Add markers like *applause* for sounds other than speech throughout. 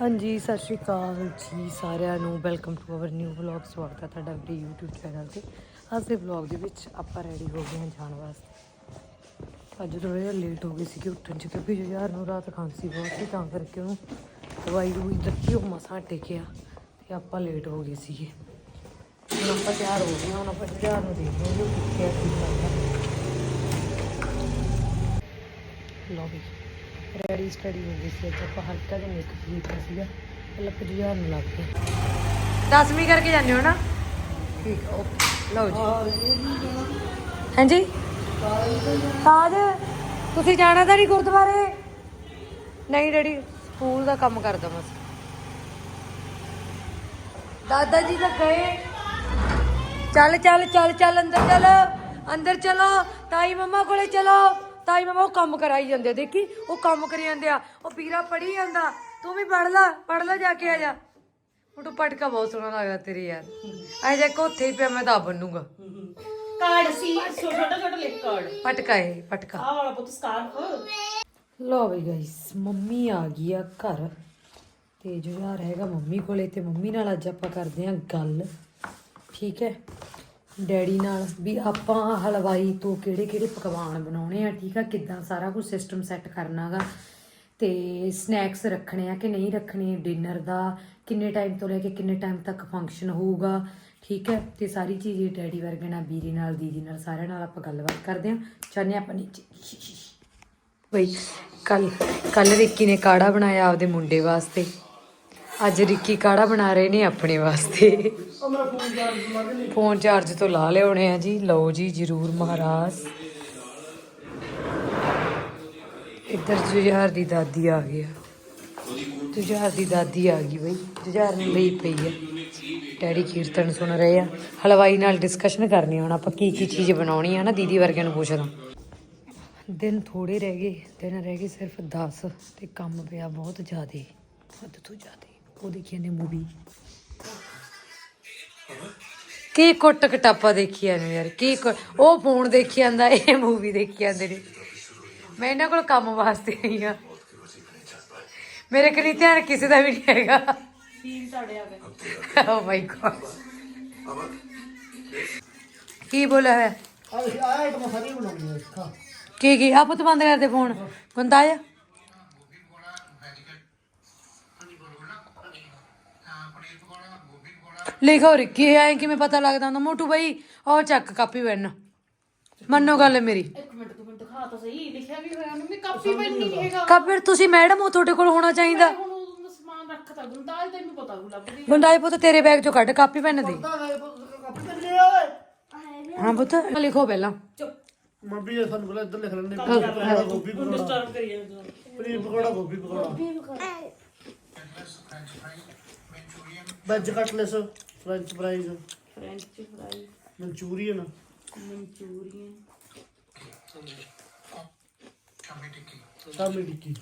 ਹਾਂਜੀ ਸਤਿ ਸ਼੍ਰੀ ਅਕਾਲ ਜੀ ਸਾਰਿਆਂ ਨੂੰ। Welcome to our new vlog ਸਵਾਗਤ ਹੈ ਤੁਹਾਡਾ ਆਪਣੇ YouTube ਚੈਨਲ ਤੇ। ਅੱਜ ਦੇ ਵਲੌਗ ਦੇ ਵਿੱਚ ਆਪਾਂ ਰੈਡੀ ਹੋ ਗਏ ਹਾਂ ਜਾਣ ਵਾਸਤੇ। ਅੱਜ ਥੋੜ੍ਹਾ ਜਿਹਾ ਲੇਟ ਹੋ ਗਏ ਸੀ ਕਿ ਉੱਠਣ ਚ ਕਿਉਂਕਿ ਜੁਝਾਰ ਨੂੰ ਰਾਤ ਖਾਂਸੀ ਬਹੁਤ ਸੀ ਤਾਂ ਕਰਕੇ ਉਹਨੂੰ ਦਵਾਈ ਦੂਈ ਦਿੱਤੀ ਉਹ ਮਸਾਂ ਟਿਕਿਆ ਤੇ ਆਪਾਂ ਲੇਟ ਹੋ ਗਏ ਸੀਗੇ। ਹੁਣ ਆਪਾਂ ਤਿਆਰ ਹੋ ਗਏ ਹਾਂ, ਹੁਣ ਆਪਾਂ ਜੁਝਾਰ ਨੂੰ ਦੇਖਦੇ ਹਾਂ ਕਿ ਕਿੱਥੇ ਆ ਕੀ ਕਰਦਾ ਲਓ ਵੀ ਰੈਡੀ ਸਟੱਡੀ ਹੋ ਗਈ ਸੀ। ਅੱਜ ਆਪਾਂ ਹਲਕਾ ਜਿਹਾ ਮੇਕਅਪ ਕੀਤਾ ਸੀਗਾ। ਪਹਿਲਾਂ ਪੁਜਿਆਰ ਨੂੰ ਲੱਗ ਗਿਆ 10ਵੀਂ ਕਰਕੇ ਜਾਂਦੇ ਹੋ ਨਾ? ਠੀਕ ਓਕੇ ਲਓ ਜੀ। ਹਾਂਜੀ? ਤਾਜ ਤੁਸੀਂ ਜਾਣਾ ਤਾਂ ਨਹੀਂ ਗੁਰਦੁਆਰੇ? ਨਹੀਂ ਡੈਡੀ ਸਕੂਲ ਦਾ ਕੰਮ ਕਰਦਾ ਬਸ ਦਾਦਾ ਜੀ ਤਾਂ ਗਏ। ਚੱਲ ਚੱਲ ਚੱਲ ਚੱਲ ਅੰਦਰ ਚੱਲ। ਅੰਦਰ ਚਲੋ। ਤਾਈ ਮਮਾ ਕੋਲੇ ਚਲੋ। ਤਾਈ ਮਮਾ ਉਹ ਕੰਮ ਕਰਾਈ ਜਾਂਦੇ ਆ, ਦੇਖੀ ਉਹ ਕੰਮ ਕਰੀ ਜਾਂਦੇ ਆ। ਉਹ ਪੀਰਾ ਪੜੀ ਜਾਂਦਾ। ਤੂੰ ਵੀ ਪੜ ਲੈ ਪੜ ਲੈ ਜਾ ਕੇ ਆ ਜਾ। ਉਹ ਪਟਕਾ ਬਹੁਤ ਸੋਹਣਾ ਲੱਗਦਾ ਤੇਰੇ ਯਾਰ। ਐ ਜੇ ਕੋਥੇ ਹੀ ਪਿਆ ਮੈਂ ਤਾਂ ਬਣੂਗਾ ਕਾਰਡ ਸੀ ਛੋਟਾ ਛੋਟਾ ਲਿਖ ਕਾਰਡ। ਪਟਕਾ ਹੈ ਪਟਕਾ। ਆਹ ਵਾਲਾ ਪੁੱਤ ਸਕਾਰਫ। ਲੋ ਬਈ ਗਾਇਸ ਮੰਮੀ ਆ ਗਈ ਆ ਘਰ। ਤੇ ਜੁਝਾਰ ਹੈਗਾ ਮੰਮੀ ਕੋਲੇ ਤੇ ਮੰਮੀ ਨਾਲ ਅੱਜ ਆਪਾਂ ਕਰਦੇ ਆ ਗੱਲ। ਠੀਕ ਹੈ? ਡੈਡੀ ਨਾਲ ਵੀ ਆਪਾਂ ਹਲਵਾਈ ਤੋਂ ਕਿਹੜੇ ਕਿਹੜੇ ਪਕਵਾਨ ਬਣਾਉਣੇ ਆ, ਠੀਕ ਆ? ਕਿੱਦਾਂ ਸਾਰਾ ਕੁਝ ਸਿਸਟਮ ਸੈੱਟ ਕਰਨਾਗਾ ਤੇ ਸਨੈਕਸ ਰੱਖਣੇ ਆ ਕਿ ਨਹੀਂ ਰੱਖਣੇ ਡਿਨਰ ਦਾ ਕਿੰਨੇ ਟਾਈਮ ਤੋਂ ਲੈ ਕੇ ਕਿੰਨੇ ਟਾਈਮ ਤੱਕ ਫੰਕਸ਼ਨ ਹੋਊਗਾ, ਠੀਕ ਹੈ ਤੇ ਸਾਰੀ ਚੀਜ਼ ਡੈਡੀ ਵਰਗੇ ਨਾਲ ਬੀਰੀ ਨਾਲ, ਦੀਦੀ ਨਾਲ, ਸਾਰਿਆਂ ਨਾਲ ਆਪਾਂ ਗੱਲਬਾਤ ਕਰਦੇ ਆ। ਚਾਹਨੇ ਆਪਾਂ ਨੀਚੇ ਬਈ ਕੱਲ ਕੱਲ ਰਿੱਕੀ ਨੇ ਕਾੜਾ ਬਣਾਇਆ ਆਪਦੇ ਮੁੰਡੇ ਵਾਸਤੇ। ਅੱਜ ਰਿੱਕੀ ਕਾੜਾ ਬਣਾ ਰਹੇ ਨੇ ਆਪਣੇ ਵਾਸਤੇ। ਫੋਨ ਚਾਰਜ ਤੋਂ ਲਾ ਲਿਆਉਣੇ ਆ ਜੀ। ਲਓ ਜੀ, ਜਰੂਰ ਮਹਾਰਾਜ। ਇੱਧਰ ਜੁਝਾਰ ਦੀ ਦਾਦੀ ਆ ਗਈ ਆ। ਜੁਝਾਰ ਦੀ ਦਾਦੀ ਆ ਗਈ ਬਈ। ਜੁਝਾਰ ਨੇ ਲਈ ਪਈ ਆ। ਡੈਡੀ ਕੀਰਤਨ ਸੁਣ ਰਹੇ ਆ। ਹਲਵਾਈ ਨਾਲ ਡਿਸਕਸ਼ਨ ਕਰਨੀ ਹੁਣ। ਆਪਾਂ ਕੀ ਕੀ ਚੀਜ਼ ਬਣਾਉਣੀ ਆ ਨਾ ਦੀਦੀ ਵਰਗਿਆਂ ਨੂੰ ਪੁੱਛਦਾ। ਦਿਨ ਥੋੜੇ ਰਹਿ ਗਏ। ਦਿਨ ਰਹਿ ਗਏ ਸਿਰਫ 10 ਤੇ ਕੰਮ ਪਿਆ ਬਹੁਤ ਜ਼ਿਆਦਾ। ਹੱਦ ਤੋਂ ਜ਼ਿਆਦਾ। ਉਹ ਦੇਖੀ ਨੇ ਮੂਵੀ ਕੀ ਕੁੱਟ ਕਟਾਪਾ ਦੇਖੀ ਜਾਂਦੇ ਯਾਰ? ਕੀ ਕੁ- ਉਹ ਫੋਨ ਦੇਖੀ ਜਾਂਦਾ ਇਹ ਮੂਵੀ ਦੇਖੀ ਜਾਂਦੇ ਨੇ। ਮੈਂ ਇਹਨਾਂ ਕੋਲ ਕੰਮ ਵਾਸਤੇ ਆਈ ਆ ਮੇਰੇ ਕੋਲ ਨਹੀਂ ਧਿਆਨ ਕਿਸੇ ਦਾ ਵੀ ਨਹੀਂ ਹੈਗਾ। ਸੀਨ ਤੁਹਾਡੇ ਆ ਗਏ। ਓ ਮਾਈ ਗॉड ਕੀ ਬੋਲਿਆ ਹੈ ਆਇਆ ਤਾਂ ਸਾਰੀ ਬਣਾਉਣੀ ਹੈ ਖਾ ਕੀ ਕੀ? ਆਪੋ ਤਾਂ ਬੰਦ ਕਰ ਦੇ ਫੋਨ ਗੁੰਦਾ ਆ ਲਿਖੋ ਰਿੱਕੀ ਐ ਕਿਵੇਂ ਪਤਾ ਲੱਗਦਾ ਹੁੰਦਾ? ਮੋਟੂ ਬਾਈ ਉਹ ਚੱਕ ਕਾਪੀ ਪੈਨ। ਮੰਨੋ ਗੱਲ ਮੇਰੀ। ਇੱਕ ਮਿੰਟ ਤੂੰ ਮੈਨੂੰ ਦਿਖਾ ਤਾਂ ਸਹੀ ਲਿਖਿਆ ਵੀ ਹੋਇਆ ਮੰਮੀ ਕਾਪੀ ਪੈਨ ਨਹੀਂ ਹੈਗਾ। ਕਾਪੀ ਤੁਸੀਂ ਮੈਡਮ ਹੋ ਤੁਹਾਡੇ ਕੋਲ ਹੋਣਾ ਚਾਹੀਦਾ। ਹੁਣ ਉਹ ਸਮਾਨ ਰੱਖਤਾ ਗੁੰਦਾਲ ਤੈਨੂੰ ਪਤਾ ਉਹ ਲੱਭ ਗਈ ਗੁੰਦਾਈ ਪੁੱਤ ਤੇਰੇ ਬੈਗ ਚੋਂ ਕੱਢ ਕਾਪੀ ਪੈਨ ਦੇ। ਹਾਂ ਪੁੱਤ ਲਿਖੋ ਪਹਿਲਾਂ। ਮੰਮੀ ਇਹ ਸਾਨੂੰ ਬੋਲੇ ਇੱਧਰ ਲਿਖ ਲੈਣੇ ਪਕੌੜਾ ਗੋਭੀ ਪਕੌੜਾ। ਡਿਸਟਰਬ ਕਰੀ ਜਾਂਦੇ। ਤੂੰ ਪਨੀਰ ਪਕੌੜਾ। ਗੋਭੀ pakora. Veg cutlet French fries French fry Manchurian Manchurian shami tikki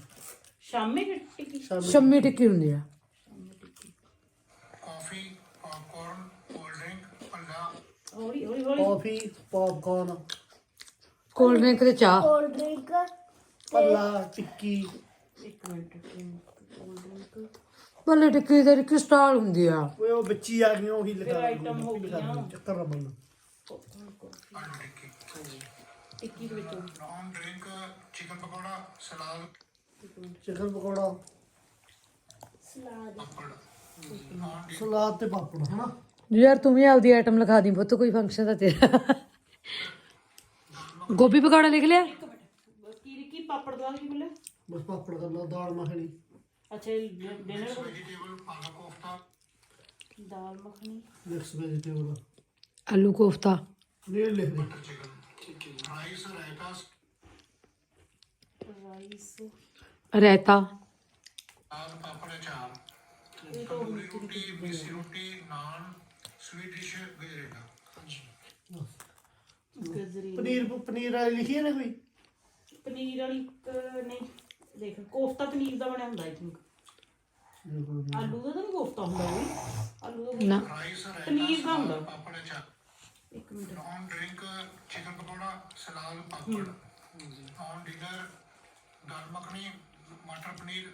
ਸ਼ਾਮੇ ਟਿੱਕੀ ਸ਼ਾਮੀ ਸ਼ੰਮੀ ਟਿੱਕੀ ਹੁੰਦੀ ਆ ਹੌਲੀ ਹੌਲੀ ਹੌਲੀ ਕਾਫੀ ਪੌਪਕਾਰਨ ਕੋਲਡ ਡਰਿੰਕ ਤੇ ਚਾਹ। ਪੱਲਾ ਟਿੱਕੀ ਇੱਕ ਮਿੰਟ ਕੋਲਡ ਡਰਿੰਕ ਬੱਲੇ ਟਿੱਕੀ ਤੇ ਰਿੱਕੀ ਸਟਾਲ ਹੁੰਦੀ ਆ। ਓਏ ਉਹ ਬੱਚੀ ਆ ਗਈ ਉਹੀ ਲਿਖਾ ਫਿਰ item ਹੋ ਗਈਆਂ। ਚੱਕਰ ਰਮਨ ਟਿੱਕੀ ਦੇ ਵਿੱਚੋਂ। ਚਿਕਨ ਪਕੌੜਾ। ਸਲਾਦ। ਤੇ ਪਾਪੜ ਹਨਾ? ਯਾਰ ਤੂੰ ਵੀ ਆਪਦੀ ਆਈਟਮ ਲਿਖਾ ਦੀ ਪੁੱਤ ਕੋਈ ਫੰਕਸ਼ਨ ਦਾ ਤੇਰਾ। ਗੋਭੀ ਪਕੌੜਾ ਲਿਖ ਲਿਆ? ਕੀ ਰਿੱਕੀ ਪਾਪੜ ਕੀ ਬੋਲੇ ਬਸ ਪਾਪੜ ਕਰ ਲਾ ਦਾਲ ਮੱਖਣੀ। ਅੱਛਾ dinner dal makhani mix vegetable aloo kofta ਨੇ ਲਿਖ ਦੇ ਰਾਈਸ ਰਾਇਤਾ ਗਜਰੀ ਪਨੀਰ ਪਨੀਰ ਵਾਲੀ ਲਿਖੀ ਹੈ ਨਾ ਕੋਈ ਪਨੀਰ ਵਾਲੀ ਇੱਕ ਨਹੀਂ ਦੇਖ ਕੋਫਤਾ ਪਨੀਰ ਦਾ ਬਣਿਆ ਹੁੰਦਾ ਆਈ ਥਿੰਕ ਆਲੂ ਦਾ ਤਾਂ ਨਹੀਂ ਕੋਫਤਾ ਹੁੰਦਾ ਉਹ ਆਲੂ ਦਾ ਨਾ। ਪਨੀਰ ਦਾ ਹੁੰਦਾ ਦਾਲ ਮੱਖਣੀ ਮਟਰ ਪਨੀਰ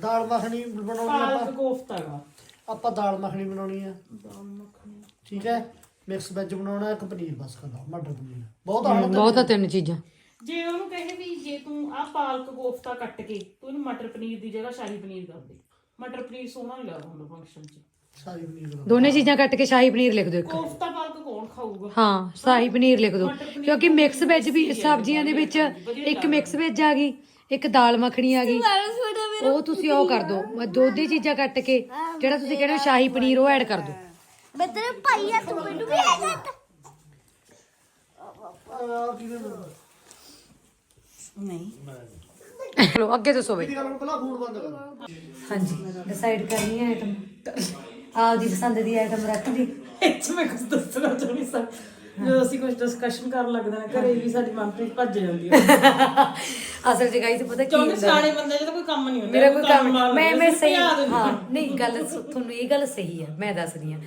ਦਾਲ ਮੱਖਣੀ ਬਣਾਉਣੀ ਆਪਾਂ। ਕੋਫਤਾ ਹੈਗਾ। ਆਪਾਂ ਦਾਲ ਮੱਖਣੀ ਬਣਾਉਣੀ ਆ। ਠੀਕ ਹੈ? ਮਿਕਸ ਵੈਜ ਬਣਾਉਣਾ ਇੱਕ ਪਨੀਰ ਬਸ ਕਰਨਾ ਮਟਰ ਪਨੀਰ। ਬਹੁਤ ਆਣਾ ਬਹੁਤ ਆ ਤਿੰਨ ਚੀਜ਼ਾਂ। ਜੇ ਉਹਨੂੰ ਕਹੇ ਵੀ ਜੇ ਤੂੰ ਆ ਪਾਲਕ ਕੋਫਤਾ ਕੱਟ ਕੇ ਤੂੰ ਇਹਨੂੰ ਮਟਰ ਪਨੀਰ ਦੀ ਜਗ੍ਹਾ ਸ਼ਾਹੀ ਪਨੀਰ ਕਰ ਦੇ ਮਟਰ ਪਨੀਰ ਸੋਹਣਾ ਨਹੀਂ ਲੱਗਦਾ ਹੁੰਦਾ ਫੰਕਸ਼ਨ 'ਚ ਸਾਰੀ ਪਨੀਰ ਬਣਾ ਦੋਨੇ ਚੀਜ਼ਾਂ ਕੱਟ ਕੇ ਸ਼ਾਹੀ ਪਨੀਰ ਲਿਖ ਦਿਓ ਇੱਕ ਕੋਫਤਾ ਪਾਲਕ ਕੌਣ ਖਾਊਗਾ ਹਾਂ ਸ਼ਾਹੀ ਪਨੀਰ ਲਿਖ ਦਿਓ ਕਿਉਂਕਿ ਮਿਕਸ ਵੈਜ ਵੀ ਸਬਜ਼ੀਆਂ ਦੇ ਵਿੱਚ ਇੱਕ ਮਿਕਸ ਵੈਜ ਆ ਗਈ ਇੱਕ ਦਾਲ ਮੱਖਣੀ ਆ ਗਈ ਉਹ ਤੁਸੀਂ ਉਹ ਕਰ ਦਿਓ ਦੋਦੀ ਚੀਜ਼ਾਂ ਕੱਟ ਕੇ ਜਿਹੜਾ ਤੁਸੀਂ ਕਹਿੰਦੇ ਹੋ ਸ਼ਾਹੀ ਪਨੀਰ ਉਹ ਐਡ ਕਰ ਦਿਓ ਮੈਂ ਤੇਰੇ ਭਾਈ ਆ ਤੂੰ ਮੈਨੂੰ ਵੀ ਆ ਜਾ ਆ ਕਿਵੇਂ ਬਣਾਉਣਾ ਨਹੀਂ। ਅੱਗੇ ਦੱਸੋ ਬਈ। ਇਹ ਗੱਲ ਨੂੰ ਪਹਿਲਾਂ ਫੋਨ ਬੰਦ ਕਰ। ਹਾਂਜੀ ਡਿਸਾਈਡ ਕਰਨੀ ਹੈ ਆਈਟਮ ਆਪਦੀ ਪਸੰਦ ਦੀ ਆਈਟਮ ਰੱਖ ਦੀ ਇਹ 'ਚ ਮੈਂ ਕੁਝ ਦੱਸਣਾ ਚਾਹੁੰਦੀ ਸਾਂ। ਜਦੋਂ ਅਸੀਂ ਕੁਝ ਡਿਸਕਸ਼ਨ ਕਰਨ ਲੱਗਦੇ ਨੇ ਘਰੇ ਵੀ ਸਾਡੀ ਮਨਪ੍ਰੀਤ ਭੱਜ ਜਾਂਦੀ ਹੈ। *laughs* ਅਸਲ ਚ ਗਾਈਸ ਪਤਾ ਕੀ ਕਿਉਂਕਿ ਹੁੰਦਾ? ਸਿਆਣੇ ਬੰਦੇ ਜਦੋਂ ਕੋਈ ਕੰਮ ਨਹੀਂ ਹੁੰਦਾ ਮੇਰਾ ਕੋਈ ਕੰਮ ਮੈਂ ਮੈਂ ਸਹੀ ਹਾਂ ਨਹੀਂ ਗੱਲ ਸ- ਤੁਹਾਨੂੰ ਇਹ ਗੱਲ ਸਹੀ ਹੈ ਮੈਂ ਦੱਸਦੀ ਹਾਂ।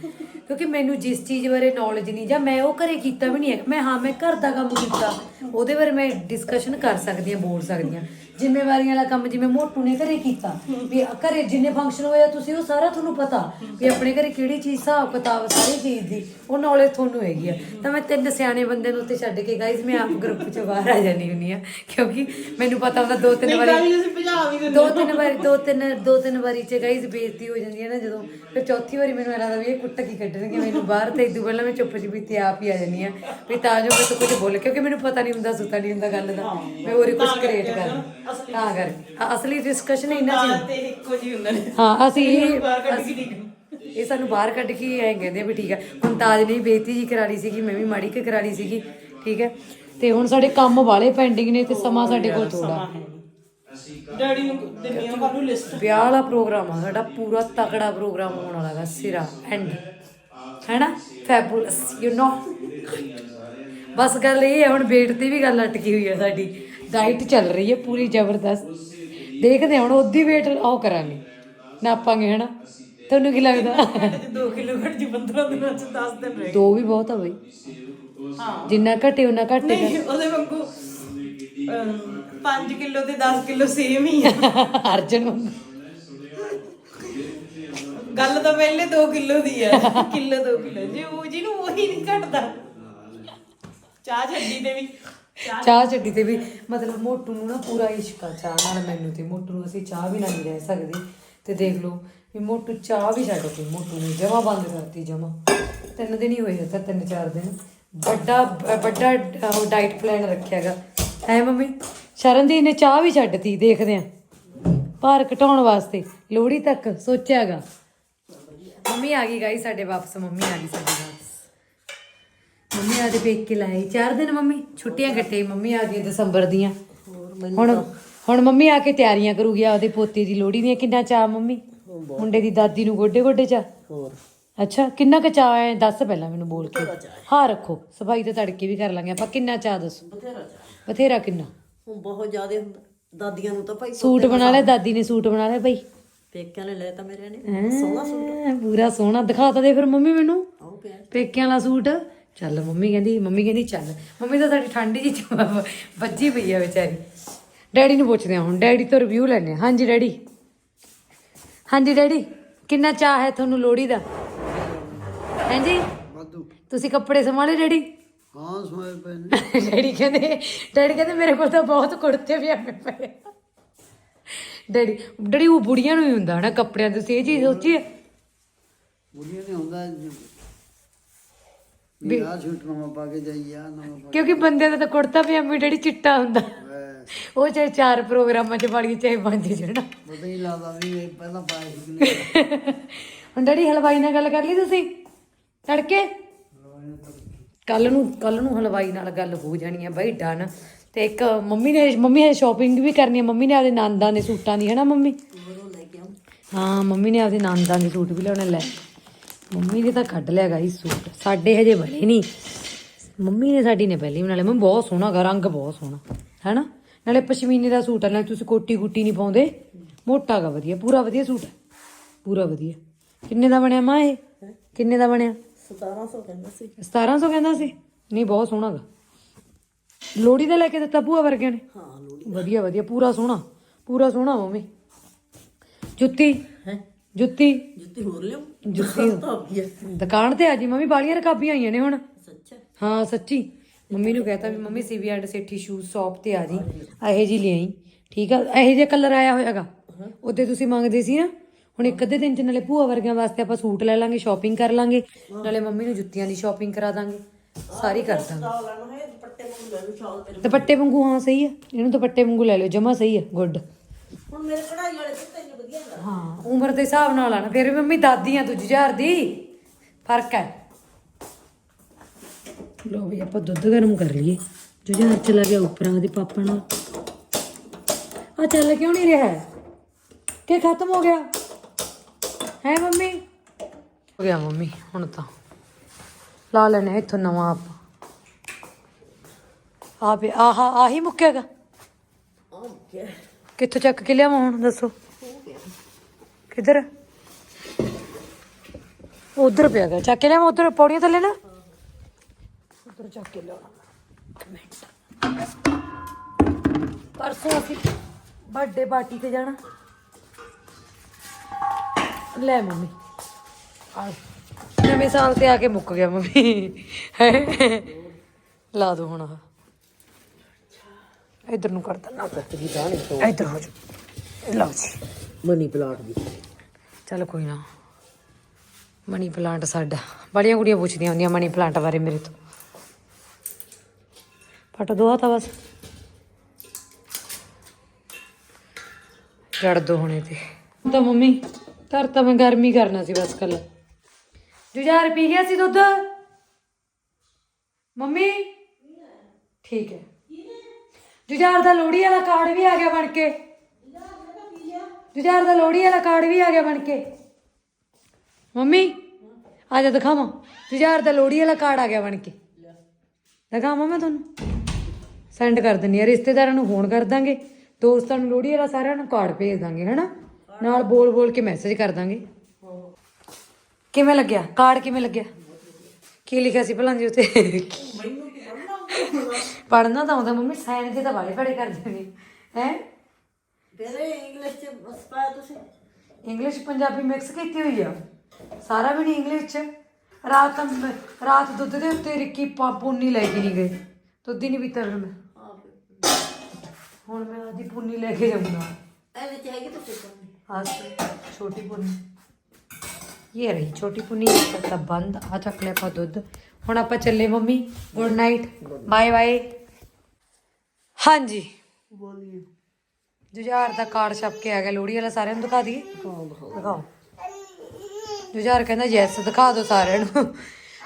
ਕਿਉਂਕਿ ਮੈਨੂੰ ਜਿਸ ਚੀਜ਼ ਬਾਰੇ ਨੌਲੇਜ ਨਹੀਂ ਜਾਂ ਮੈਂ ਉਹ ਘਰੇ ਕੀਤਾ ਵੀ ਨਹੀਂ ਹੈ ਮੈਂ ਹਾਂ ਮੈਂ ਘਰ ਦਾ ਕੰਮ ਕੀਤਾ ਉਹਦੇ ਬਾਰੇ ਮੈਂ ਡਿਸਕਸ਼ਨ ਕਰ ਸਕਦੀ ਹਾਂ ਬੋਲ ਸਕਦੀ ਹਾਂ। ਜ਼ਿੰਮੇਵਾਰੀਆਂ ਵਾਲਾ ਕੰਮ ਜਿਵੇਂ ਮੋਟੂ ਨੇ ਘਰੇ ਕੀਤਾ ਵੀ ਘਰੇ ਜਿੰਨੇ ਫੰਕਸ਼ਨ ਹੋਏ ਆ ਤੁਸੀਂ ਉਹ ਸਾਰਾ ਤੁਹਾਨੂੰ ਪਤਾ ਵੀ ਆਪਣੇ ਘਰੇ ਕਿਹੜੀ ਚੀਜ਼ ਹਿਸਾਬ ਕਿਤਾਬ ਸਾਰੀ ਚੀਜ਼ ਦੀ ਉਹ ਨੌਲੇਜ ਤੁਹਾਨੂੰ ਹੈਗੀ ਆ। ਤਾਂ ਮੈਂ ਤਿੰਨ ਸਿਆਣੇ ਬੰਦੇ ਨੂੰ ਉੱਤੇ ਛੱਡ ਕੇ ਗਾਈਜ਼ ਮੈਂ ਆਪ ਗਰੁੱਪ ਚੋਂ ਬਾਹਰ ਆ ਜਾਂਦੀ ਹੁੰਨੀ ਆ ਕਿਉਂਕਿ ਮੈਨੂੰ ਪਤਾ ਹੁੰਦਾ ਦੋ ਤਿੰਨ ਵਾਰੀ ਦੋ ਤਿੰਨ ਵਾਰੀ ਦੋ ਤਿੰਨ ਦੋ ਤਿੰਨ ਵਾਰੀ ਚ ਗਾਈਜ਼ ਬੇਇੱਜ਼ਤੀ ਹੋ ਜਾਂਦੀ ਹੈ ਨਾ ਜਦੋਂ ਫਿਰ ਚੌਥੀ ਵਾਰੀ ਮੈਨੂੰ ਇਹ ਲੱਗਦਾ ਵੀ ਇਹ ਕੁੱਟ ਕੀ ਕੱਢਣਗੇ ਮੈਨੂੰ ਬਾਹਰ ਤੇ ਇਦੋਂ ਪਹਿਲਾਂ ਮੈਂ ਚੁੱਪ ਚੁਪੀਤੀ ਆਪ ਹੀ ਆ ਜਾਂਦੀ ਆ ਵੀ ਤਾਂ ਜੋ ਮੈਂ ਕੁਝ ਬੋਲ ਕਿਉਂਕਿ ਮੈਨੂੰ ਪਤਾ ਨਹੀਂ ਹੁੰਦਾ ਸੁਤਾ ਨਹੀਂ ਹੁੰਦਾ ਗੱਲ ਦਾ ਮੈਂ ਹੋਰ ਕੁਝ ਕ੍ਰੀਏਟ ਕਰ ਤਾਂ ਕਰ ਹਾਂ, ਅਸਲੀ ਡਿਸਕਸ਼ਨ ਇਹਨਾਂ ਤੇ ਇੱਕੋ ਜੀ ਹੁੰਦੇ ਨੇ ਹਾਂ ਅਸੀਂ ਇਹ ਬਾਹਰ ਕੱਢ ਕੇ ਠੀਕ ਇਹ ਸਾਨੂੰ ਬਾਹਰ ਕੱਢ ਕੇ ਐਂ ਕਹਿੰਦੇ ਆ ਵੀ ਠੀਕ ਆ ਹੁਣ ਤਾਜ ਨੇ ਵੀ ਬੇਇੱਜ਼ਤੀ ਜੀ ਕਰਾ ਲਈ ਸੀਗੀ ਮੈਂ ਵੀ ਮਾੜੀ ਕਿ ਕਰਾ ਲਈ ਸੀਗੀ ਠੀਕ ਹੈ। ਤੇ ਹੁਣ ਸਾਡੇ ਕੰਮ ਵਾਲੇ ਪੈਂਡਿੰਗ ਨੇ ਤੇ ਸਮਾਂ ਸਾਡੇ ਕੋਲ ਥੋੜਾ ਡੈਡੀ ਨੂੰ ਦਿੰਦੀ ਹਾਂ ਕੱਲ ਲਿਸਟ ਵਿਆਹ ਵਾਲਾ ਪ੍ਰੋਗਰਾਮ ਆ ਸਾਡਾ ਪੂਰਾ ਤਕੜਾ ਪ੍ਰੋਗਰਾਮ ਹੋਣ ਵਾਲਾ ਹੈ ਸਿਰਾ ਐਂਡ ਹੈਨਾ? ਫੈਬੂਲਸ ਯੂ نو ਬਸ ਗੱਲ ਇਹ ਹੈ ਹੁਣ ਵੇਟ ਤੇ ਵੀ ਗੱਲ ਅਟਕੀ ਹੋਈ ਹੈ ਸਾਡੀ। ਡਾਈਟ ਚੱਲ ਰਹੀ ਹੈ ਪੂਰੀ ਜ਼ਬਰਦਸਤ। ਦੇਖਦੇ ਹਾਂ ਹੁਣ ਉਹਦੀ ਵੇਟ ਉਹ ਕਰਾਂਗੇ। ਨਾਪਾਂਗੇ ਹੈਨਾ? ਤੁਹਾਨੂੰ ਕੀ ਲੱਗਦਾ? 2 ਕਿਲੋ ਘਟ ਜੀ 15 ਦਿਨਾਂ ਚ 10 ਦਿਨ ਰਹਿ ਦੋ ਵੀ ਬਹੁਤ ਆ ਬਈ। ਹਾਂ। ਜਿੰਨਾ ਘਟੇ ਉਹਨਾਂ ਘਟੇ ਨਹੀਂ ਉਹਦੇ ਵਾਂਗੂ 5 ਕਿਲੋ ਤੇ 10 ਕਿਲੋ ਸੇਮ ਹੀ ਆ। ਅਰਜਨ। ਗੱਲ ਤਾਂ ਪਹਿਲੇ 2 ਕਿਲੋ ਦੀ ਆ। Kilo 2 kilo. ਜੀ ਉਹ ਜਿਹਨੂੰ ਉਹੀ ਨਹੀਂ ਘਟਦਾ। ਚਾਹ ਛੱਡੀ ਤੇ ਵੀ। ਚਾਹ ਚਾਹ ਚੱਡੀ ਤੇ ਵੀ ਮਤਲਬ ਮੋਟੂ ਨੂੰ ਨਾ ਪੂਰਾ ਇਸ਼ਕ ਆ ਚਾਹ ਨਾਲ ਮੈਨੂੰ ਤੇ, ਮੋਟੂ ਨੂੰ ਅਸੀਂ ਚਾਹ ਵੀ ਨਾ ਨਹੀਂ ਰਹਿ ਸਕਦੇ। ਤੇ ਦੇਖ ਲਓ ਵੀ ਮੋਟੂ ਚਾਹ ਵੀ ਛੱਡ ਕੇ ਮੋਟੂ ਨੇ ਜਮਾ ਬੰਦ ਕਰਤੀ ਜਮਾ। ਤਿੰਨ ਦਿਨ ਹੀ ਹੋਏ ਤਾਂ ਤਿੰਨ ਚਾਰ ਦਿਨ। ਵੱਡਾ ਵੱਡਾ ਉਹ ਡਾਈਟ ਪਲਾਨ ਰੱਖਿਆਗਾ ਹੈ ਮੰਮੀ? ਸ਼ਰਨਦੀਪ ਨੇ ਚਾਹ ਵੀ ਛੱਡਤੀ ਦੇਖਦੇ ਆ ਭਾਰ ਘਟਾਉਣ ਵਾਸਤੇ, ਲੋਹੜੀ ਤੱਕ ਸੋਚਿਆਗਾ ਮੰਮੀ ਆ ਗਈ ਗਾਈ ਸਾਡੇ ਵਾਪਸ, ਮੰਮੀ ਆ ਗਈ ਸਾਡੇ ਵਾਪਸ। ਮੰਮੀ ਆਦੇ ਪੇਕ ਕੇ ਲਾਏ ਚਾਰ ਦਿਨ ਮੰਮੀ ਛੁੱਟੀਆਂ ਕੱਟੇ ਮੰਮੀ ਆ ਗਈ ਦਸੰਬਰ ਦੀਆਂ। ਹੁਣ ਹੁਣ ਮੰਮੀ ਆ ਕੇ ਤਿਆਰੀਆਂ ਕਰੂਗੀ ਆਪਦੇ ਪੋਤੇ ਦੀ ਲੋਹੜੀ ਦੀਆਂ ਕਿੰਨਾ ਚਾਹ ਮੰਮੀ? ਮੁੰਡੇ ਦੀ ਦਾਦੀ ਨੂੰ ਗੋਡੇ ਗੋਡੇ ਚਾ ਹੋਰ। ਅੱਛਾ ਕਿੰਨਾ ਕੁ ਚਾਹ ਹੈ ਦੱਸ ਪਹਿਲਾਂ ਮੈਨੂੰ ਬੋਲ ਕੇ। ਹਾਂ। ਰੱਖੋ। ਸਫ਼ਾਈ ਤੇ ਤੜਕੇ ਵੀ ਕਰ ਲਾਂਗੇ ਆਪਾਂ ਕਿੰਨਾ ਚਾਹ ਦੱਸੋ? ਬਥੇਰਾ ਚਾਹ ਬਥੇਰਾ ਕਿੰਨਾ? ਹੁਣ ਬਹੁਤ ਜ਼ਿਆਦੇ ਹੁੰਦਾ। ਦਾਦੀਆਂ ਨੂੰ ਤਾਂ ਭਾਈ ਸੂਟ ਬਣਾ ਲਿਆ ਦਾਦੀ ਨੇ ਸੂਟ ਬਣਾ ਲਿਆ ਬਈ ਪੇਕਿਆਂ ਨੇ ਲੈ ਤਾਂ ਮੇਰੇ ਨੇ। ਸੋਹਣਾ ਪੂਰਾ ਸੋਹਣਾ। ਦਿਖਾ ਤਾ ਦੇ ਫਿਰ ਮੰਮੀ ਮੈਨੂੰ। ਪੇਕਿਆਂ ਵਾਲਾ ਸੂਟ। ਚੱਲ ਮੰਮੀ ਕਹਿੰਦੀ ਮੰਮੀ ਕਹਿੰਦੀ ਚੱਲ। ਮੰਮੀ ਤਾਂ ਸਾਡੀ ਠੰਡੀ ਜੀ ਵੱਜੀ ਪਈ ਆ ਵਿਚਾਰੀ। ਡੈਡੀ ਨੂੰ ਪੁੱਛਦੇ ਆ ਹੁਣ ਡੈਡੀ ਤੋਂ ਰਿਵਿਊ ਲੈਣੇ ਆ। ਹਾਂਜੀ ਡੈਡੀ। ਹਾਂਜੀ ਡੈਡੀ ਕਿੰਨਾ ਚਾਹ ਹੈ ਤੁਹਾਨੂੰ ਲੋਹੜੀ ਦਾ? ਹਾਂਜੀ? ਵਾਧੂ। ਤੁਸੀਂ ਕੱਪੜੇ ਸੰਭਾਲੇ ਡੈਡੀ? ਹਾਂ ਸੋਏ ਪਏ ਨੇ? *laughs* ਡੈਡੀ ਕਹਿੰਦੇ ਡੈਡੀ ਕਹਿੰਦੇ ਮੇਰੇ ਕੋਲ ਤਾਂ ਬਹੁਤ ਕੁੜਤੇ ਵੀ ਆਵੇਂ ਪਏ। ਡੈਡੀ ਡੈਡੀ ਉਹ ਬੁੜੀਆਂ ਨੂੰ ਹੀ ਹੁੰਦਾ ਨਾ ਕੱਪੜਿਆਂ ਦੀ ਤੁਸੀਂ ਇਹ ਚੀਜ਼ ਸੋਚੀ ਹੈ? ਬੁੜੀਆਂ ਨੇ ਹੁੰਦਾ। ਵੀ ਆ ਛੂਟ ਨਵਾਂ ਪਾ ਕੇ ਜਾਈ ਆ ਨਵਾਂ ਪਾ ਕਿਉਂਕਿ ਬੰਦੇ ਦਾ ਤਾਂ ਕੁੜਤਾ ਪਜਾਮੀ ਡੈਡੀ ਚਿੱਟਾ ਹੁੰਦਾ। ਬਸ। ਉਹ ਚਾਹੇ ਚਾਰ ਪ੍ਰੋਗਰਾਮਾਂ 'ਚ ਵਾਲੀ ਚਾਹੇ ਪੰਜ ਜਿਹੜਾ ਪਤਾ ਹੀ ਲੱਗਦਾ ਵੀ ਇਹ ਪਹਿਲਾਂ ਪਾਇਆ ਸੀ ਕਿ ਹੁਣ ਡੈਡੀ ਹਲਵਾਈ ਨਾਲ ਗੱਲ ਕਰ ਲਈ ਤੁਸੀਂ? ਤੜਕੇ? ਕੱਲ ਨੂੰ ਕੱਲ ਨੂੰ ਹਲਵਾਈ ਨਾਲ ਗੱਲ ਹੋ ਜਾਣੀ ਹੈ ਬਾਈ ਡਨ। ਤੇ ਇੱਕ ਮੰਮੀ ਨੇ ਮੰਮੀ ਨੇ ਸ਼ਾਪਿੰਗ ਵੀ ਕਰਨੀ ਹੈ ਮੰਮੀ ਨੇ ਆਪਦੇ ਨੰਦਾਂ ਦੇ ਸੂਟਾਂ ਦੀ ਹੈ ਨਾ ਮੰਮੀ ਹਾਂ ਮੰਮੀ ਨੇ ਆਪਦੇ ਨੰਦਾਂ ਦੇ ਸੂਟ ਵੀ ਲਿਆਉਣੇ ਲੈ। ਮੰਮੀ ਨੇ ਤਾਂ ਕੱਢ ਲਿਆ ਗਾਈ ਸੂਟ। ਸਾਡੇ ਹਜੇ ਬਣੇ ਨਹੀਂ ਮੰਮੀ ਨੇ ਸਾਡੀ ਨੇ ਪਹਿਲੀ ਬਣਾ ਲਿਆ। ਮੰਮੀ ਬਹੁਤ ਸੋਹਣਾ ਗਾ ਰੰਗ ਬਹੁਤ ਸੋਹਣਾ। ਹੈਨਾ? ਨਾਲੇ ਪਸ਼ਮੀਨੇ ਦਾ ਸੂਟ ਆ ਨਾਲੇ ਤੁਸੀਂ ਕੋਟੀ ਕੁੱਟੀ ਨਹੀਂ ਪਾਉਂਦੇ। ਮੋਟਾ ਗਾ ਵਧੀਆ। ਪੂਰਾ ਵਧੀਆ ਸੂਟ ਹੈ ਪੂਰਾ ਵਧੀਆ। ਕਿੰਨੇ ਦਾ ਬਣਿਆ ਮਾਂ ਇਹ? ਕਿੰਨੇ ਦਾ ਬਣਿਆ? 1700 ਕਹਿੰਦਾ ਸੀ। 1700 ਕਹਿੰਦਾ ਸੀ? ਨਹੀਂ ਬਹੁਤ ਸੋਹਣਾ ਗਾ। ਲੋੜੀ ਦਾ ਲੈ ਕੇ ਦਿੱਤਾ ਭੂਆ ਵਰਗਿਆਂ ਨੇ? ਹਾਂ ਲੋੜੀ ਵਧੀਆ ਵਧੀਆ। ਪੂਰਾ ਸੋਹਣਾ। ਪੂਰਾ ਸੋਹਣਾ ਮੰਮੀ। ਜੁੱਤੀ? ਹੈ? ਜੁੱਤੀ। ਜੁੱਤੀ ਹੋਰ ਲਿਓ ਜੁੱਤੀ। *laughs* ਤਾਂ ਵੀ ਹੈ। ਦੁਕਾਨ ਤੇ ਆ ਜੀ ਮੰਮੀ ਬਾਲੀਆਂ ਰਕਾਬੀਆਂ ਆਈਆਂ ਨੇ ਹੁਣ। ਸੱਚਾ? ਹਾਂ ਸੱਚੀ। ਮੰਮੀ ਨੂੰ ਕਹਤਾ ਵੀ ਮੰਮੀ ਸੀਵੀ ਐਂਡ ਸੇਠੀ ਸ਼ੂਜ਼ ਸ਼ਾਪ ਤੇ ਆ ਜੀ। ਇਹੋ ਜੀ ਲਿਆਈ। ਠੀਕ ਆ? ਇਹੋ ਜਿਹਾ ਕਲਰ ਆਇਆ ਹੋਇਆਗਾ। ਉਹਦੇ ਤੁਸੀਂ ਮੰਗਦੇ ਸੀ ਨਾ? ਹੁਣ ਇੱਕ ਅੱਧੇ ਦਿਨ ਚ ਨਾਲੇ ਭੂਆ ਵਰਗਿਆਂ ਵਾਸਤੇ ਆਪਾਂ ਸੂਟ ਲੈ ਲਾਂਗੇ ਸ਼ਾਪਿੰਗ ਕਰ ਲਾਂਗੇ। ਨਾਲੇ ਮੰਮੀ ਨੂੰ ਜੁੱਤੀਆਂ ਦੀ ਸ਼ਾਪਿੰਗ ਕਰਾ ਦਾਂਗੇ। ਸਾਰੀ ਕਰ ਦਾਂਗੇ। ਦੁਪੱਟੇ ਵਾਂਗੂ ਹਾਂ ਸਹੀ ਆ। ਇਹਨੂੰ ਦੁਪੱਟੇ ਵਾਂਗੂ ਲੈ ਲਿਓ ਜਮਾ ਸਹੀ ਆ ਗੁੱਡ। ਹੁਣ ਮੇਰੇ ਕਢਾਈ ਵਾਲੇ ਵਧੀਆ ਹਾਂ। ਉਮਰ ਦੇ ਹਿਸਾਬ ਨਾਲ ਆ ਨਾ ਫਿਰ ਵੀ ਮੰਮੀ ਦਾਦੀ ਆ ਤੂੰ ਜੁਝਾਰ ਦੀ। ਫ਼ਰਕ ਹੈ। ਲੋ ਵੀ ਆਪਾਂ ਦੁੱਧ ਗਰਮ ਕਰ ਲਈਏ। ਜੁਝਾਰ ਚਲਾ ਗਿਆ ਉੱਪਰਾਂ ਉਹਦੇ ਪਾਪਾ ਨਾਲ। ਆ ਚੱਲ ਕਿਉਂ ਨਹੀਂ ਰਿਹਾ? ਕਿ ਖਤਮ ਹੋ ਗਿਆ? ਹੈ ਮੰਮੀ? ਹੋ ਗਿਆ ਮੰਮੀ ਹੁਣ ਤਾਂ। ਲਾ ਲੈਣੇ ਇੱਥੋਂ ਨਵਾਂ ਆਪ। ਆ ਵੀ ਆਹ ਆਹੀ ਮੁੱਕੇਗਾ ਕਿੱਥੋਂ ਚੱਕ ਕੇ ਲਿਆਵਾਂ ਹੁਣ ਦੱਸੋ? ਕਿੱਧਰ ਉਧਰ ਪਿਆ ਗਿਆ। ਚੱਕ ਕੇ ਲਿਆਵਾਂ ਉਧਰ ਪੌੜੀਆਂ ਥੱਲੇ ਨਾ? ਉਧਰ ਚੱਕ ਕੇ ਮਿੰਟ। ਪਰਸੋਂ ਅਸੀਂ ਬਰਥਡੇ ਪਾਰਟੀ ਤੇ ਜਾਣਾ। ਲੈ ਮੰਮੀ। ਆ ਨਵੇਂ ਸਾਲ ਤੇ ਆ ਕੇ ਮੁੱਕ ਗਿਆ ਮੰਮੀ। ਹੈ। ਲਾ ਦੋ ਹੁਣ ਇਧਰ ਨੂੰ ਕਰ ਦਿੰਦਾ ਕੱਚੀ ਦਾਣੇ ਤੋਂ ਇਧਰ ਹੋ ਜਾ ਲਓ ਜੀ। ਮਨੀ ਪਲਾਟ ਦੀ। ਚੱਲ ਕੋਈ ਨਾ। ਮਨੀ ਪਲਾਂਟ ਸਾਡਾ। ਬੜੀਆਂ ਕੁੜੀਆਂ ਪੁੱਛਦੀਆਂ ਹੁੰਦੀਆਂ ਮਨੀ ਪਲਾਂਟ ਬਾਰੇ ਮੇਰੇ ਤੋਂ। ਫਟ ਦੋ ਤਾਂ ਬਸ। ਜੜ ਦੋ ਹੁਣੇ ਤੇ। ਤਾਂ ਮੰਮੀ ਧਰ ਤਾਂ ਮੈਂ ਗਰਮੀ ਕਰਨਾ ਸੀ ਬਸ ਕੱਲ ਜੁਝਾਰ ਪੀ ਗਿਆ ਸੀ ਦੁੱਧ? ਮੰਮੀ? ਠੀਕ ਹੈ। ਜੁਝਾਰ ਦਾ ਲੋੜੀ ਵਾਲਾ ਕਾਰਡ ਵੀ ਆ ਗਿਆ ਬਣ ਕੇ। ਜੁਝਾਰ ਦਾ ਲੋੜੀ ਵਾਲਾ ਕਾਰਡ ਵੀ ਆ ਗਿਆ ਬਣ ਕੇ। ਮੰਮੀ ਆ ਜਾ ਦਿਖਾਵਾਂ। ਜੁਝਾਰ ਦਾ ਲੋੜੀ ਵਾਲਾ ਕਾਰਡ ਆ ਗਿਆ ਬਣ ਕੇ। ਦਿਖਾਵਾਂ ਮੈਂ ਤੁਹਾਨੂੰ। ਸੈਂਡ ਕਰ ਦਿੰਨੀ ਆ। ਰਿਸ਼ਤੇਦਾਰਾਂ ਨੂੰ ਫੋਨ ਕਰ ਦਾਂਗੇ। ਦੋਸਤਾਂ ਨੂੰ ਲੋੜੀ ਵਾਲਾ ਸਾਰਿਆਂ ਨੂੰ ਕਾਰਡ ਭੇਜ ਦਾਂਗੇ ਹਨਾ? ਨਾਲ ਬੋਲ ਬੋਲ ਕੇ ਮੈਸੇਜ ਕਰ ਦਾਂਗੇ। ਕਿਵੇਂ ਲੱਗਿਆ? ਕਾਰਡ ਕਿਵੇਂ ਲੱਗਿਆ? ਕੀ ਲਿਖਿਆ ਸੀ ਭਲਾਂ ਜੀ ਉੱਤੇ ਪੜਨਾ ਤਾਂ ਆਉਂਦਾ। ਮੰਮੀ ਸਾਇਨ ਜੇ ਤਾਂ ਬਾਲੇ ਪੜੇ ਕਰਦੇ ਨੇ ਹੈ? ਵਿੱਚ ਪਾਇਆ ਤੁਸੀਂ ਇੰਗਲਿਸ਼ ਪੰਜਾਬੀ ਮਿਕਸ ਕੀਤੀ ਹੋਈ ਆ। ਸਾਰਾ ਵੀ ਨਹੀਂ ਇੰਗਲਿਸ਼ ਚ। ਰਾਤ ਰਾਤ ਦੁੱਧ ਦੇ ਉੱਤੇ ਰਿੱਕੀ ਪੂਨੀ ਲੈ ਕੇ ਨਹੀਂ ਗਏ। ਦੁੱਧ ਨਹੀਂ ਪੀਤਾ ਫਿਰ ਮੈਂ। ਹੁਣ ਮੈਂ ਆਦੀ ਪੂਨੀ ਲੈ ਕੇ ਜਾਊਂਗਾ। ਇਹ ਵਿੱਚ ਹੈਗੀ ਤੁਸੀਂ ਪੂਨੀ। ਹਾਂ ਛੋਟੀ ਪੂਨੀ। ਇਹ ਰਹੀ ਛੋਟੀ ਪੂਨੀ ਦਾ ਬੰਦ ਆ ਚੱਕ ਲਿਆ ਪਾ ਦੁੱਧ। ਹੁਣ ਆਪਾਂ ਚੱਲੇ mummy good night bye bye ਹਾਂਜੀ। ਬੋਲੀਏ। ਜੁਝਾਰ ਦਾ ਕਾਰਡ ਛਪ ਕੇ ਆ ਗਿਆ ਲੋੜੀ ਵਾਲਾ ਸਾਰਿਆਂ ਨੂੰ ਦਿਖਾ ਦਈਏ। ਦਿਖਾਓ। ਜੁਝਾਰ ਕਹਿੰਦਾ ਯੈਸ ਦਿਖਾ ਦਿਓ ਸਾਰਿਆਂ ਨੂੰ।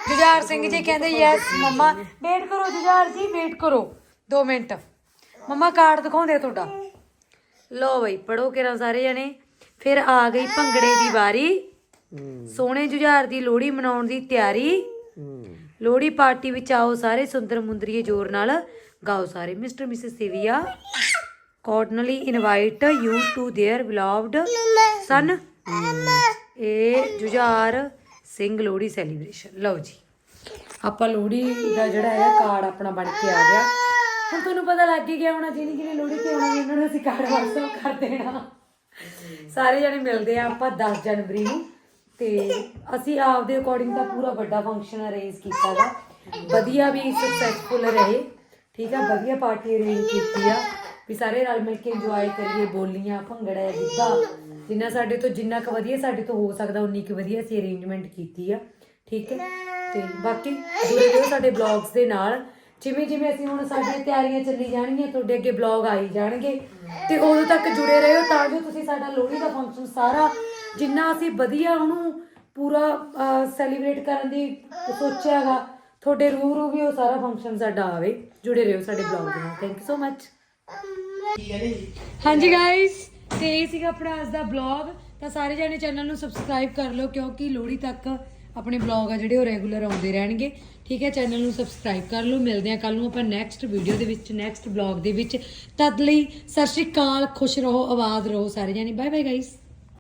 ਜੁਝਾਰ ਸਿੰਘ ਜੀ ਕਹਿੰਦੇ ਯੈਸ ਮੰਮਾ ਵੇਟ ਕਰੋ ਜੁਝਾਰ ਜੀ ਵੇਟ ਕਰੋ। 2 ਮਿੰਟ। ਮੰਮਾ, ਕਾਰਡ ਦਿਖਾਉਂਦੇ ਆ ਤੁਹਾਡਾ। ਲੋ ਬਈ ਪੜੋ ਕਿਰਾ ਸਾਰੇ ਜਣੇ। ਫਿਰ ਆ ਗਈ ਭੰਗੜੇ ਦੀ ਵਾਰੀ। ਸੋਹਣੇ ਜੁਝਾਰ ਦੀ ਲੋਹੜੀ ਮਨਾਉਣ ਦੀ ਤਿਆਰੀ। ਲੋਹੜੀ ਪਾਰਟੀ ਵਿੱਚ ਆਓ ਸਾਰੇ ਸੁੰਦਰ ਮੁੰਦਰੀਏ ਜੋਰ ਨਾਲ। ਗਾਓ ਸਾਰੇ ਮਿਸਟਰ ਮਿਸਿਸ ਸਿਵਿਆ। Cordially invite you to their beloved son ਇਹ ਜੁਝਾਰ ਸਿੰਘ ਲੋਹੜੀ ਸੈਲੀਬ੍ਰੇਸ਼ਨ ਲਓ ਜੀ ਆਪਾਂ ਲੋਹੜੀ ਦਾ ਜਿਹੜਾ ਹੈ ਕਾਰਡ ਆਪਣਾ ਬਣ ਕੇ ਆ ਗਿਆ। ਹੁਣ ਤੁਹਾਨੂੰ ਪਤਾ ਲੱਗ ਹੀ ਗਿਆ ਹੋਣਾ ਜਿਹਨੇ ਜਿਹਨੇ ਲੋਹੜੀ ਤੇ ਆਉਣਾ ਇਹਨਾਂ ਨੂੰ ਅਸੀਂ ਕਾਰਡ WhatsApp ਕਰ ਦੇਣਾ। ਸਾਰੇ ਜਣੇ ਮਿਲਦੇ ਆ ਆਪਾਂ 10 ਜਨਵਰੀ ਨੂੰ। ਤੇ ਅਸੀਂ ਆਪ ਦੇ ਅਕੋਰਡਿੰਗ ਤਾਂ ਪੂਰਾ ਵੱਡਾ ਫੰਕਸ਼ਨ ਅਰੇਂਜ ਕੀਤਾ ਵਾ ਵਧੀਆ ਵੀ ਸਕਸੈਸਫੁਲ ਰਹੇ। ਠੀਕ ਆ, ਵਧੀਆ ਪਾਰਟੀ ਅਰੇਂਜ ਕੀਤੀ ਆ। ਵੀ ਸਾਰੇ ਰਲ ਮਿਲ ਕੇ ਇੰਜੋਏ ਕਰੀਏ, ਬੋਲੀਆਂ, ਭੰਗੜਾ, ਗਿੱਧਾ। ਜਿੰਨਾ ਸਾਡੇ ਤੋਂ, ਜਿੰਨਾ ਕੁ ਵਧੀਆ ਸਾਡੇ ਤੋਂ ਹੋ ਸਕਦਾ, ਉਨੀ ਕੁ ਵਧੀਆ ਅਸੀਂ ਅਰੇਂਜਮੈਂਟ ਕੀਤੀ ਆ। ਠੀਕ ਹੈ? ਤੇ ਬਾਕੀ ਜੁੜੇ ਰਹੋ ਸਾਡੇ ਬਲੌਗਸ ਦੇ ਨਾਲ। ਜਿਵੇਂ ਜਿਵੇਂ ਅਸੀਂ ਹੁਣ ਸਾਡੀਆਂ ਤਿਆਰੀਆਂ ਚੱਲੀ ਜਾਣਗੀਆਂ, ਤੁਹਾਡੇ ਅੱਗੇ ਬਲੌਗ ਆਈ ਜਾਣਗੇ। ਤੇ ਉਦੋਂ ਤੱਕ ਜੁੜੇ ਰਹੋ, ਤਾਂ ਜੋ ਤੁਸੀਂ ਸਾਡਾ ਲੋਹੜੀ ਦਾ ਫੰਕਸ਼ਨ ਸਾਰਾ, ਜਿੰਨਾ ਅਸੀਂ ਵਧੀਆ ਉਹਨੂੰ ਪੂਰਾ ਸੈਲੀਬ੍ਰੇਟ ਕਰਨ ਦੀ ਸੋਚਿਆਗਾ ਤੁਹਾਡੇ ਰੂਹ ਰੂਹ ਵੀ ਉਹ ਸਾਰਾ ਫੰਕਸ਼ਨ ਸਾਡਾ ਆਵੇ। ਜੁੜੇ ਰਹੋ ਸਾਡੇ ਬਲੌਗ ਦੇ ਨਾਲ। ਥੈਂਕ ਯੂ ਸੋ ਮੱਚ ਹਾਂਜੀ ਗਾਇਸ ਤੇ ਇਹ ਸੀਗਾ ਆਪਣਾ ਅੱਜ ਦਾ ਬਲੌਗ ਤਾਂ ਸਾਰੇ ਜਣੇ ਚੈਨਲ ਨੂੰ ਸਬਸਕ੍ਰਾਈਬ ਕਰ ਲਓ, ਕਿਉਂਕਿ ਲੋਹੜੀ ਤੱਕ ਆਪਣੇ ਬਲੌਗ ਆ ਜਿਹੜੇ ਉਹ ਰੈਗੂਲਰ ਆਉਂਦੇ ਰਹਿਣਗੇ। ਠੀਕ ਹੈ ਚੈਨਲ ਨੂੰ ਸਬਸਕ੍ਰਾਈਬ ਕਰ ਲਓ। ਮਿਲਦੇ ਆ ਕੱਲ ਨੂੰ ਆਪਾਂ ਨੈਕਸਟ ਵੀਡੀਓ ਦੇ ਵਿੱਚ ਨੈਕਸਟ ਬਲੌਗ ਦੇ ਵਿੱਚ। ਤਦ ਲਈ ਸਤਿ ਸ਼੍ਰੀ ਅਕਾਲ, ਖੁਸ਼ ਰਹੋ ਆਵਾਜ਼ ਰਹੋ ਸਾਰੇ ਜਣੇ। Bye bye guys